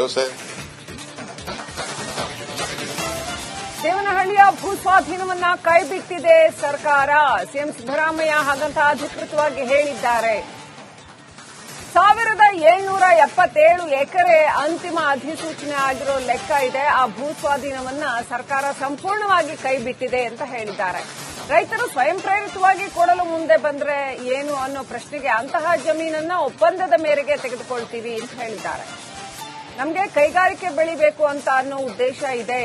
ವ್ಯವಸಾಯ ದೇವನಹಳ್ಳಿಯ ಭೂ ಸ್ವಾಧೀನವನ್ನ ಕೈಬಿಟ್ಟಿದೆ ಸರ್ಕಾರ. ಸಿಎಂ ಸಿದ್ದರಾಮಯ್ಯ ಹಾಗಂತ ಅಧಿಕೃತವಾಗಿ ಹೇಳಿದ್ದಾರೆ. ಸಾವಿರದ ಏಳ್ನೂರ ಎಪ್ಪತ್ತೇಳು ಎಕರೆ ಅಂತಿಮ ಅಧಿಸೂಚನೆ ಆಗಿರೋ ಲೆಕ್ಕ ಇದೆ. ಆ ಭೂ ಸ್ವಾಧೀನವನ್ನ ಸರ್ಕಾರ ಸಂಪೂರ್ಣವಾಗಿ ಕೈಬಿಟ್ಟಿದೆ ಅಂತ ಹೇಳಿದ್ದಾರೆ. ರೈತರು ಸ್ವಯಂ ಪ್ರೇರಿತವಾಗಿ ಕೊಡಲು ಮುಂದೆ ಬಂದ್ರೆ ಏನು ಅನ್ನೋ ಪ್ರಶ್ನೆಗೆ ಅಂತಹ ಜಮೀನನ್ನ ಒಪ್ಪಂದದ ಮೇರೆಗೆ ತೆಗೆದುಕೊಳ್ತೀವಿ ಅಂತ ಹೇಳಿದ್ದಾರೆ. ನಮಗೆ ಕೈಗಾರಿಕೆ ಬೆಳಿಬೇಕು ಅಂತ ಅನ್ನೋ ಉದ್ದೇಶ ಇದೆ.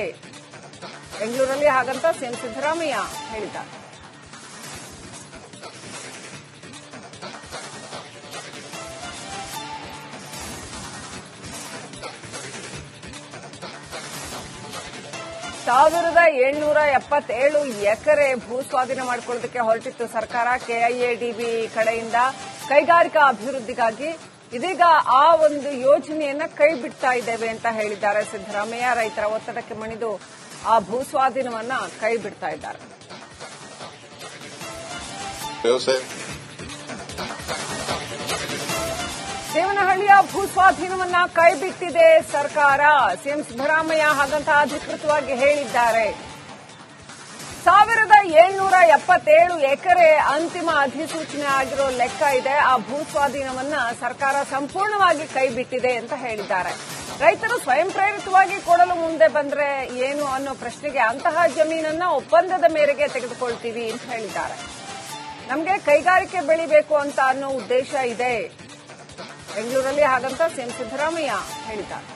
ಬೆಂಗಳೂರಲ್ಲಿ ಹಾಗಂತ ಸಿಎಂ ಸಿದ್ದರಾಮಯ್ಯ ಹೇಳಿದ್ದಾರೆ. ಸಾವಿರದ ಏಳ್ನೂರ ಎಪ್ಪತ್ತೇಳು ಎಕರೆ ಭೂ ಸ್ವಾಧೀನ ಮಾಡಿಕೊಳ್ಳೋದಕ್ಕೆ ಹೊರಟಿತ್ತು ಸರ್ಕಾರ. ಕೆಐಎಡಿಬಿ ಕಡೆಯಿಂದ ಕೈಗಾರಿಕಾ ಅಭಿವೃದ್ಧಿಗಾಗಿ ಇದೀಗ ಆ ಒಂದು ಯೋಜನೆಯನ್ನ ಕೈ ಬಿಡ್ತಾ ಇದ್ದೇವೆ ಅಂತ ಹೇಳಿದ್ದಾರೆ ಸಿದ್ದರಾಮಯ್ಯ. ರೈತರ ಒತ್ತಡಕ್ಕೆ ಮಣಿದು ಆ ಭೂ ಸ್ವಾಧೀನವನ್ನ ಕೈ ಬಿಡ್ತಾ ಇದ್ದಾರೆ. ದೇವನಹಳ್ಳಿಯ ಭೂ ಸ್ವಾಧೀನವನ್ನ ಕೈಬಿಟ್ಟಿದೆ ಸರ್ಕಾರ. ಸಿಎಂ ಸಿದ್ದರಾಮಯ್ಯ ಹಾಗಂತ ಅಧಿಕೃತವಾಗಿ ಹೇಳಿದ್ದಾರೆ. ಸಾವಿರದ ಏಳ್ನೂರ ಎಪ್ಪತ್ತೇಳು ಎಕರೆ ಅಂತಿಮ ಅಧಿಸೂಚನೆ ಆಗಿರೋ ಲೆಕ್ಕ ಇದೆ. ಆ ಭೂ ಸ್ವಾಧೀನವನ್ನ ಸರ್ಕಾರ ಸಂಪೂರ್ಣವಾಗಿ ಕೈಬಿಟ್ಟಿದೆ ಅಂತ ಹೇಳಿದ್ದಾರೆ. ರೈತರು ಸ್ವಯಂ ಪ್ರೇರಿತವಾಗಿ ಕೊಡಲು ಮುಂದೆ ಬಂದ್ರೆ ಏನು ಅನ್ನೋ ಪ್ರಶ್ನೆಗೆ ಅಂತಹ ಜಮೀನನ್ನ ಒಪ್ಪಂದದ ಮೇರೆಗೆ ತೆಗೆದುಕೊಳ್ತೀವಿ ಅಂತ ಹೇಳಿದ್ದಾರೆ. ನಮಗೆ ಕೈಗಾರಿಕೆ ಬೆಳಿಬೇಕು ಅಂತ ಅನ್ನೋ ಉದ್ದೇಶ ಇದೆ. ಬೆಂಗಳೂರಲ್ಲಿ ಹಾಗಂತ ಸಿಎಂ ಸಿದ್ದರಾಮಯ್ಯ ಹೇಳಿದ್ದಾರೆ.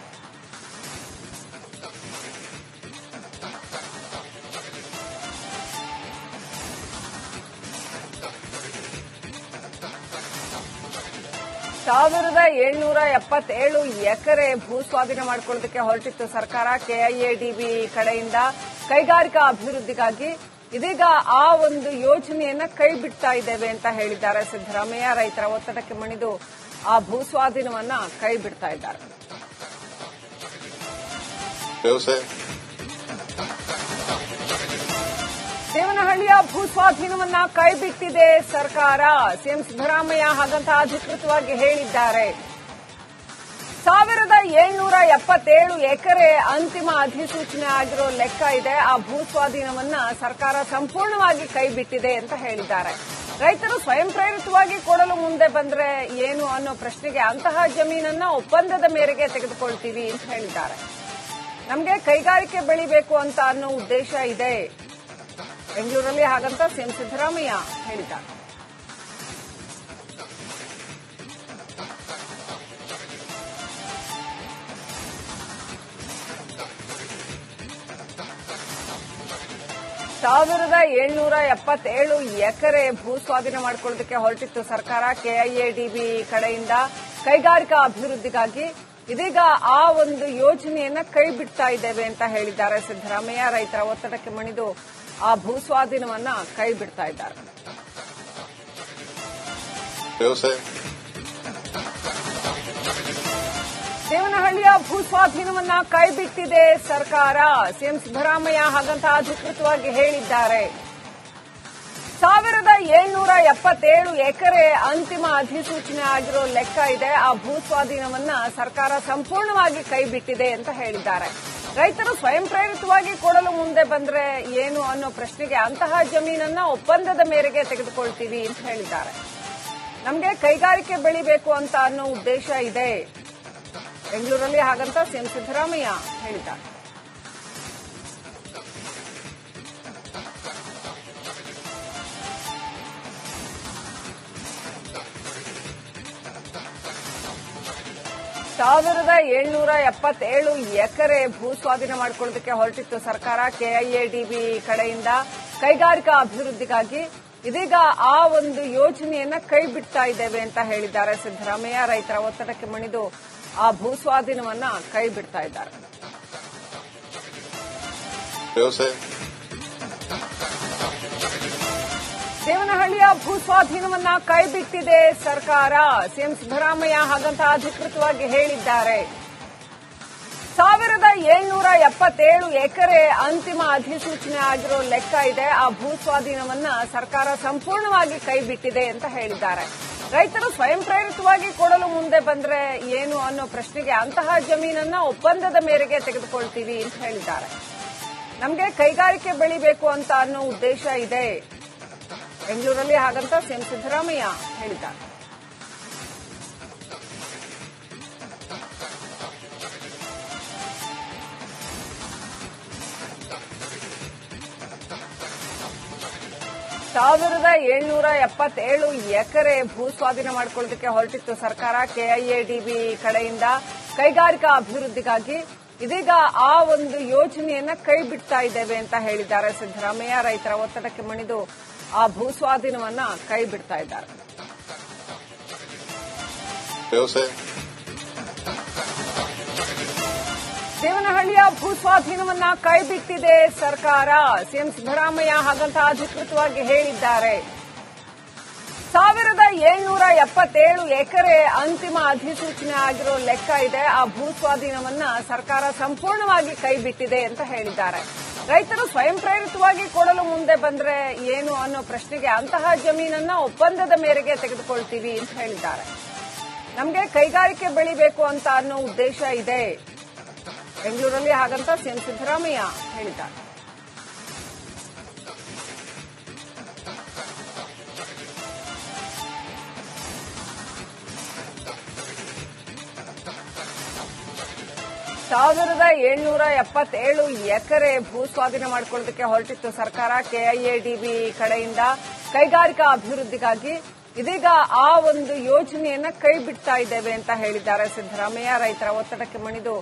ಸಾವಿರದ ಏಳ್ನೂರ ಎಪ್ಪತ್ತೇಳು ಎಕರೆ ಭೂ ಸ್ವಾಧೀನ ಮಾಡಿಕೊಳ್ಳೋದಕ್ಕೆ ಹೊರಟಿತ್ತು ಸರ್ಕಾರ. ಕೆಐಎಡಿಬಿ ಕಡೆಯಿಂದ ಕೈಗಾರಿಕಾ ಅಭಿವೃದ್ಧಿಗಾಗಿ ಇದೀಗ ಆ ಒಂದು ಯೋಜನೆಯನ್ನ ಕೈ ಬಿಡ್ತಾ ಇದ್ದೇವೆ ಅಂತ ಹೇಳಿದ್ದಾರೆ ಸಿದ್ದರಾಮಯ್ಯ. ರೈತರ ಒತ್ತಡಕ್ಕೆ ಮಣಿದು ಆ ಭೂ ಸ್ವಾಧೀನವನ್ನ ಕೈ ಬಿಡ್ತಾ ಇದ್ದಾರೆ. ವ್ಯವಸಾಯ ಭೂಸ್ವಾಧೀನವನ್ನ ಕೈಬಿಟ್ಟಿದೆ ಸರ್ಕಾರ. ಸಿಎಂ ಸಿದ್ದರಾಮಯ್ಯ ಹಾಗಂತ ಅಧಿಕೃತವಾಗಿ ಹೇಳಿದ್ದಾರೆ. ಸಾವಿರದ ಏಳ್ನೂರ ಎಪ್ಪತ್ತೇಳು ಎಕರೆ ಅಂತಿಮ ಅಧಿಸೂಚನೆ ಆಗಿರೋ ಲೆಕ್ಕ ಇದೆ. ಆ ಭೂ ಸ್ವಾಧೀನವನ್ನ ಸರ್ಕಾರ ಸಂಪೂರ್ಣವಾಗಿ ಕೈಬಿಟ್ಟಿದೆ ಅಂತ ಹೇಳಿದ್ದಾರೆ. ರೈತರು ಸ್ವಯಂ ಪ್ರೇರಿತವಾಗಿ ಕೊಡಲು ಮುಂದೆ ಬಂದ್ರೆ ಏನು ಅನ್ನೋ ಪ್ರಶ್ನೆಗೆ ಅಂತಹ ಜಮೀನನ್ನ ಒಪ್ಪಂದದ ಮೇರೆಗೆ ತೆಗೆದುಕೊಳ್ತೀವಿ ಅಂತ ಹೇಳಿದ್ದಾರೆ. ನಮಗೆ ಕೈಗಾರಿಕೆ ಬೆಳಿಬೇಕು ಅಂತ ಅನ್ನೋ ಉದ್ದೇಶ ಇದೆ. ಬೆಂಗಳೂರಲ್ಲಿ ಹಾಗಂತ ಸಿಎಂ ಸಿದ್ದರಾಮಯ್ಯ ಹೇಳಿದ್ದಾರೆ. ಸಾವಿರದ ಏಳ್ನೂರ ಎಪ್ಪತ್ತೇಳು ಎಕರೆ ಭೂ ಸ್ವಾಧೀನ ಮಾಡಿಕೊಳ್ಳೋದಕ್ಕೆ ಹೊರಟಿತ್ತು ಸರ್ಕಾರ ಕೆಐಎಡಿಬಿ ಕಡೆಯಿಂದ. ಕೈಗಾರಿಕಾ ಅಭಿವೃದ್ಧಿಗಾಗಿ ಇದೀಗ ಆ ಒಂದು ಯೋಜನೆಯನ್ನ ಕೈ ಬಿಡ್ತಾ ಇದ್ದೇವೆ ಅಂತ ಹೇಳಿದ್ದಾರೆ ಸಿದ್ದರಾಮಯ್ಯ. ರೈತರ ಒತ್ತಡಕ್ಕೆ ಮಣಿದು ಆ ಭೂ ಸ್ವಾಧೀನವನ್ನ ಕೈ ಬಿಡ್ತಾ ಇದ್ದಾರೆ. ದೇವನಹಳ್ಳಿಯ ಭೂ ಸ್ವಾಧೀನವನ್ನ ಕೈಬಿಟ್ಟಿದೆ ಸರ್ಕಾರ. ಸಿಎಂ ಸಿದ್ದರಾಮಯ್ಯ ಹಾಗಂತ ಅಧಿಕೃತವಾಗಿ ಹೇಳಿದ್ದಾರೆ. ಸಾವಿರದ ಏಳ್ನೂರ ಎಪ್ಪತ್ತೇಳು ಎಕರೆ ಅಂತಿಮ ಅಧಿಸೂಚನೆ ಆಗಿರೋ ಲೆಕ್ಕ ಇದೆ. ಆ ಭೂ ಸ್ವಾಧೀನವನ್ನ ಸರ್ಕಾರ ಸಂಪೂರ್ಣವಾಗಿ ಕೈಬಿಟ್ಟಿದೆ ಅಂತ ಹೇಳಿದ್ದಾರೆ. ರೈತರು ಸ್ವಯಂ ಪ್ರೇರಿತವಾಗಿ ಕೊಡಲು ಮುಂದೆ ಬಂದ್ರೆ ಏನು ಅನ್ನೋ ಪ್ರಶ್ನೆಗೆ ಅಂತಹ ಜಮೀನನ್ನ ಒಪ್ಪಂದದ ಮೇರೆಗೆ ತೆಗೆದುಕೊಳ್ತೀವಿ ಅಂತ ಹೇಳಿದ್ದಾರೆ. ನಮಗೆ ಕೈಗಾರಿಕೆ ಬೆಳಿಬೇಕು ಅಂತ ಅನ್ನೋ ಉದ್ದೇಶ ಇದೆ. ಬೆಂಗಳೂರಲ್ಲಿ ಹಾಗಂತ ಸಿಎಂ ಸಿದ್ದರಾಮಯ್ಯ ಹೇಳಿದ್ದಾರೆ. ಸಾವಿರದ ಏಳ್ನೂರ ಎಪ್ಪತ್ತೇಳು ಎಕರೆ ಭೂ ಸ್ವಾಧೀನ ಮಾಡಿಕೊಳ್ಳೋದಕ್ಕೆ ಹೊರಟಿತ್ತು ಸರ್ಕಾರ ಕೆಐಎಡಿಬಿ ಕಡೆಯಿಂದ. ಕೈಗಾರಿಕಾ ಅಭಿವೃದ್ಧಿಗಾಗಿ ಇದೀಗ ಆ ಒಂದು ಯೋಜನೆಯನ್ನ ಕೈ ಬಿಡ್ತಾ ಇದ್ದೇವೆ ಅಂತ ಹೇಳಿದ್ದಾರೆ ಸಿದ್ದರಾಮಯ್ಯ. ರೈತರ ಒತ್ತಡಕ್ಕೆ ಮಣಿದು ಆ ಭೂ ಸ್ವಾಧೀನವನ್ನ ಕೈ ಬಿಡ್ತಾ ಇದ್ದಾರೆ. ವ್ಯವಸಾಯ ಭೂಸ್ವಾಧೀನವನ್ನ ಕೈಬಿಟ್ಟಿದೆ ಸರ್ಕಾರ. ಸಿಎಂ ಸಿದ್ದರಾಮಯ್ಯ ಹಾಗಂತ ಅಧಿಕೃತವಾಗಿ ಹೇಳಿದ್ದಾರೆ. ಸಾವಿರದ ಏಳ್ನೂರ ಎಪ್ಪತ್ತೇಳು ಎಕರೆ ಅಂತಿಮ ಅಧಿಸೂಚನೆ ಆಗಿರೋ ಲೆಕ್ಕ ಇದೆ. ಆ ಭೂ ಸ್ವಾಧೀನವನ್ನ ಸರ್ಕಾರ ಸಂಪೂರ್ಣವಾಗಿ ಕೈಬಿಟ್ಟಿದೆ ಅಂತ ಹೇಳಿದ್ದಾರೆ. ರೈತರು ಸ್ವಯಂ ಪ್ರೇರಿತವಾಗಿ ಕೊಡಲು ಮುಂದೆ ಬಂದ್ರೆ ಏನು ಅನ್ನೋ ಪ್ರಶ್ನೆಗೆ ಅಂತಹ ಜಮೀನನ್ನ ಒಪ್ಪಂದದ ಮೇರೆಗೆ ತೆಗೆದುಕೊಳ್ತೀವಿ ಅಂತ ಹೇಳಿದ್ದಾರೆ. ನಮಗೆ ಕೈಗಾರಿಕೆ ಬೆಳಿಬೇಕು ಅಂತ ಅನ್ನೋ ಉದ್ದೇಶ ಇದೆ. ಬೆಂಗಳೂರಲ್ಲಿ ಹಾಗಂತ ಸಿಎಂ ಸಿದ್ದರಾಮಯ್ಯ ಹೇಳಿದ್ದಾರೆ. ಸಾವಿರದ ಏಳ್ನೂರ ಎಪ್ಪತ್ತೇಳು ಎಕರೆ ಭೂ ಸ್ವಾಧೀನ ಮಾಡಿಕೊಳ್ಳೋದಕ್ಕೆ ಹೊರಟಿತ್ತು ಸರ್ಕಾರ ಕೆಐಎಡಿಬಿ ಕಡೆಯಿಂದ. ಕೈಗಾರಿಕಾ ಅಭಿವೃದ್ಧಿಗಾಗಿ ಇದೀಗ ಆ ಒಂದು ಯೋಜನೆಯನ್ನ ಕೈ ಬಿಡ್ತಾ ಇದ್ದೇವೆ ಅಂತ ಹೇಳಿದ್ದಾರೆ ಸಿದ್ದರಾಮಯ್ಯ. ರೈತರ ಒತ್ತಡಕ್ಕೆ ಮಣಿದು ಆ ಭೂ ಸ್ವಾಧೀನವನ್ನ ಕೈ ಬಿಡ್ತಾ ಇದ್ದಾರೆ. ದೇವನಹಳ್ಳಿಯ ಭೂ ಸ್ವಾಧೀನವನ್ನ ಕೈಬಿಟ್ಟಿದೆ ಸರ್ಕಾರ. ಸಿಎಂ ಸಿದ್ದರಾಮಯ್ಯ ಹಾಗಂತ ಅಧಿಕೃತವಾಗಿ ಹೇಳಿದ್ದಾರೆ. ಸಾವಿರದ ಏಳ್ನೂರ ಎಪ್ಪತ್ತೇಳು ಎಕರೆ ಅಂತಿಮ ಅಧಿಸೂಚನೆ ಆಗಿರೋ ಲೆಕ್ಕ ಇದೆ. ಆ ಭೂ ಸ್ವಾಧೀನವನ್ನ ಸರ್ಕಾರ ಸಂಪೂರ್ಣವಾಗಿ ಕೈಬಿಟ್ಟಿದೆ ಅಂತ ಹೇಳಿದ್ದಾರೆ. ರೈತರು ಸ್ವಯಂ ಪ್ರೇರಿತವಾಗಿ ಕೊಡಲು ಮುಂದೆ ಬಂದ್ರೆ ಏನು ಅನ್ನೋ ಪ್ರಶ್ನೆಗೆ ಅಂತಹ ಜಮೀನನ್ನ ಒಪ್ಪಂದದ ಮೇರೆಗೆ ತೆಗೆದುಕೊಳ್ತೀವಿ ಅಂತ ಹೇಳಿದ್ದಾರೆ. ನಮಗೆ ಕೈಗಾರಿಕೆ ಬೆಳಿಬೇಕು ಅಂತ ಅನ್ನೋ ಉದ್ದೇಶ ಇದೆ. ಬೆಂಗಳೂರಲ್ಲಿ ಹಾಗಂತ ಸಿಎಂ ಸಿದ್ದರಾಮಯ್ಯ ಹೇಳಿದ್ದಾರೆ. ಸಾವಿರದ ಏಳ್ನೂರ ಎಪ್ಪತ್ತೇಳು ಎಕರೆ ಭೂ ಸ್ವಾಧೀನ ಮಾಡಿಕೊಳ್ಳೋದಕ್ಕೆ ಹೊರಟಿತ್ತು ಸರ್ಕಾರ ಕೆಐಎಡಿಬಿ ಕಡೆಯಿಂದ. ಕೈಗಾರಿಕಾ ಅಭಿವೃದ್ಧಿಗಾಗಿ ಇದೀಗ ಆ ಒಂದು ಯೋಜನೆಯನ್ನ ಕೈ ಬಿಡ್ತಾ ಇದ್ದೇವೆ ಅಂತ ಹೇಳಿದ್ದಾರೆ ಸಿದ್ದರಾಮಯ್ಯ. ರೈತರ ಒತ್ತಡಕ್ಕೆ ಮಣಿದು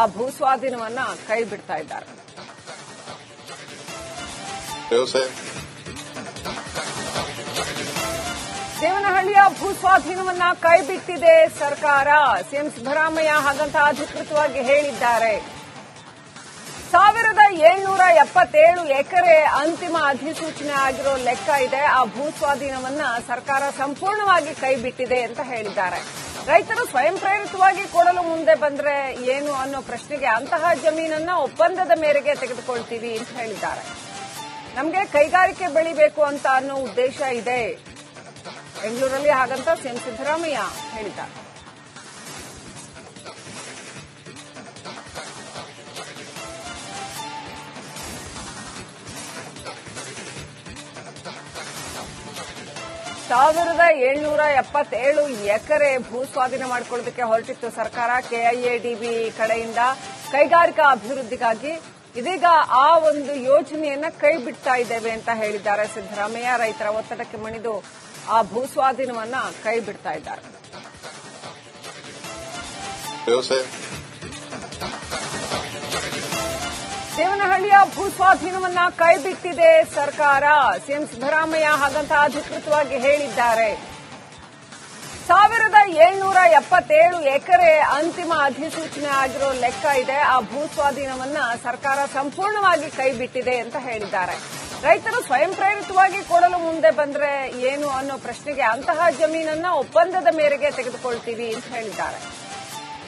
ಆ ಭೂ ಸ್ವಾಧೀನವನ್ನ ಕೈ ಬಿಡ್ತಾ ಇದ್ದಾರೆ. ದೇವನಹಳ್ಳಿಯ ಭೂ ಸ್ವಾಧೀನವನ್ನ ಕೈಬಿಟ್ಟಿದೆ ಸರ್ಕಾರ. ಸಿಎಂ ಸಿದ್ದರಾಮಯ್ಯ ಹಾಗಂತ ಅಧಿಕೃತವಾಗಿ ಹೇಳಿದ್ದಾರೆ. ಸಾವಿರದ ಏಳ್ನೂರ ಎಪ್ಪತ್ತೇಳು ಎಕರೆ ಅಂತಿಮ ಅಧಿಸೂಚನೆ ಆಗಿರೋ ಲೆಕ್ಕ ಇದೆ. ಆ ಭೂ ಸ್ವಾಧೀನವನ್ನ ಸರ್ಕಾರ ಸಂಪೂರ್ಣವಾಗಿ ಕೈಬಿಟ್ಟಿದೆ ಅಂತ ಹೇಳಿದ್ದಾರೆ. ರೈತರು ಸ್ವಯಂ ಪ್ರೇರಿತವಾಗಿ ಕೊಡಲು ಮುಂದೆ ಬಂದ್ರೆ ಏನು ಅನ್ನೋ ಪ್ರಶ್ನೆಗೆ ಅಂತಹ ಜಮೀನನ್ನ ಒಪ್ಪಂದದ ಮೇರೆಗೆ ತೆಗೆದುಕೊಳ್ತೀವಿ ಅಂತ ಹೇಳಿದ್ದಾರೆ. ನಮಗೆ ಕೈಗಾರಿಕೆ ಬೆಳಿಬೇಕು ಅಂತ ಅನ್ನೋ ಉದ್ದೇಶ ಇದೆ. ಬೆಂಗಳೂರಲ್ಲಿ ಹಾಗಂತ ಸಿಎಂ ಸಿದ್ದರಾಮಯ್ಯ ಹೇಳಿದ್ದಾರೆ. ಸಾವಿರದ ಏಳ್ನೂರ ಎಪ್ಪತ್ತೇಳು ಎಕರೆ ಭೂ ಸ್ವಾಧೀನ ಮಾಡಿಕೊಳ್ಳೋದಕ್ಕೆ ಹೊರಟಿತ್ತು ಸರ್ಕಾರ ಕೆಐಎಡಿಬಿ ಕಡೆಯಿಂದ. ಕೈಗಾರಿಕಾ ಅಭಿವೃದ್ಧಿಗಾಗಿ ಇದೀಗ ಆ ಒಂದು ಯೋಜನೆಯನ್ನ ಕೈ ಬಿಡ್ತಾ ಇದ್ದೇವೆ ಅಂತ ಹೇಳಿದ್ದಾರೆ ಸಿದ್ದರಾಮಯ್ಯ. ರೈತರ ಒತ್ತಡಕ್ಕೆ ಮಣಿದು ಆ ಭೂ ಸ್ವಾಧೀನವನ್ನ ಕೈ ಬಿಡ್ತಾ ಇದ್ದಾರೆ. ದೇವನಹಳ್ಳಿಯ ಭೂ ಸ್ವಾಧೀನವನ್ನ ಕೈಬಿಟ್ಟಿದೆ ಸರ್ಕಾರ. ಸಿಎಂ ಸಿದ್ದರಾಮಯ್ಯ ಹಾಗಂತ ಅಧಿಕೃತವಾಗಿ ಹೇಳಿದ್ದಾರೆ. ಸಾವಿರದ ಏಳ್ನೂರ ಎಪ್ಪತ್ತೇಳು ಎಕರೆ ಅಂತಿಮ ಅಧಿಸೂಚನೆ ಆಗಿರೋ ಲೆಕ್ಕ ಇದೆ. ಆ ಭೂ ಸ್ವಾಧೀನವನ್ನ ಸರ್ಕಾರ ಸಂಪೂರ್ಣವಾಗಿ ಕೈಬಿಟ್ಟಿದೆ ಅಂತ ಹೇಳಿದ್ದಾರೆ. ರೈತರು ಸ್ವಯಂ ಪ್ರೇರಿತವಾಗಿ ಕೊಡಲು ಮುಂದೆ ಬಂದ್ರೆ ಏನು ಅನ್ನೋ ಪ್ರಶ್ನೆಗೆ ಅಂತಹ ಜಮೀನನ್ನ ಒಪ್ಪಂದದ ಮೇರೆಗೆ ತೆಗೆದುಕೊಳ್ತೀವಿ ಅಂತ ಹೇಳಿದ್ದಾರೆ.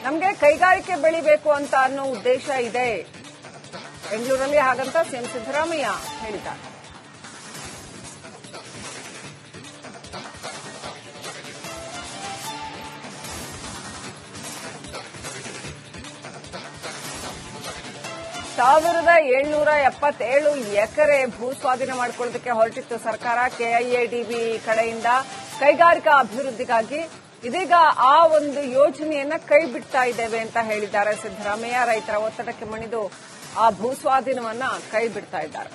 ನಮಗೆ ಕೈಗಾರಿಕೆ ಬೆಳಿಬೇಕು ಅಂತ ಅನ್ನೋ ಉದ್ದೇಶ ಇದೆ. ಬೆಂಗಳೂರಲ್ಲಿ ಹಾಗಂತ ಸಿಎಂ ಸಿದ್ದರಾಮಯ್ಯ ಹೇಳಿದ್ದಾರೆ. ಸಾವಿರದ ಏಳ್ನೂರ ಎಪ್ಪತ್ತೇಳು ಎಕರೆ ಭೂ ಸ್ವಾಧೀನ ಮಾಡಿಕೊಳ್ಳೋದಕ್ಕೆ ಹೊರಟಿತ್ತು ಸರ್ಕಾರ ಕೆಐಎಡಿಬಿ ಕಡೆಯಿಂದ. ಕೈಗಾರಿಕಾ ಅಭಿವೃದ್ಧಿಗಾಗಿ ಇದೀಗ ಆ ಒಂದು ಯೋಜನೆಯನ್ನ ಕೈ ಬಿಡ್ತಾ ಇದ್ದೇವೆ ಅಂತ ಹೇಳಿದ್ದಾರೆ ಸಿದ್ದರಾಮಯ್ಯ. ರೈತರ ಒತ್ತಡಕ್ಕೆ ಮಣಿದು ಆ ಭೂ ಸ್ವಾಧೀನವನ್ನ ಕೈ ಬಿಡ್ತಾ ಇದ್ದಾರೆ.